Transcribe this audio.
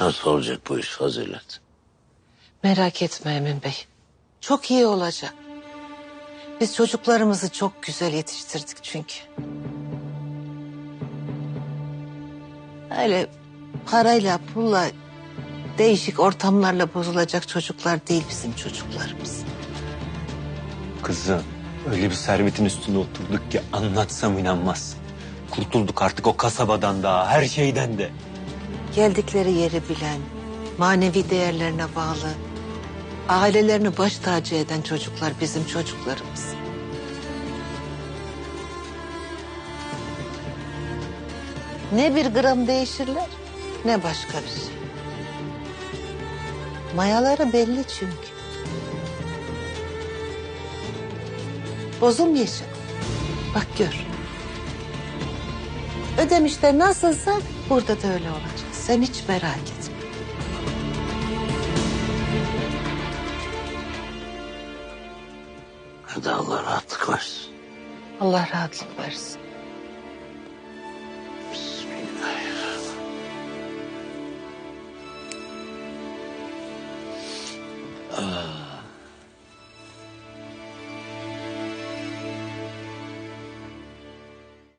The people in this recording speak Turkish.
Nasıl olacak bu iş Fazilet? Merak etme Emin Bey. Çok iyi olacak. Biz çocuklarımızı çok güzel yetiştirdik çünkü. Öyle parayla, pulla, değişik ortamlarla bozulacak çocuklar değil bizim çocuklarımız. Kızım öyle bir servetin üstüne oturduk ki anlatsam inanmaz. Kurtulduk artık o kasabadan da her şeyden de. Geldikleri yeri bilen, manevi değerlerine bağlı, ailelerini baş tacı eden çocuklar bizim çocuklarımız. Ne bir gram değişirler, ne başka bir şey. Mayaları belli çünkü. Bozulmayacak. Bak gör. Ödemişler nasılsa burada da öyle olacak. Sen hiç merak etme. Hadi Allah rahatlık versin. Allah rahatlık versin. Bismillahirrahmanirrahim. Ah.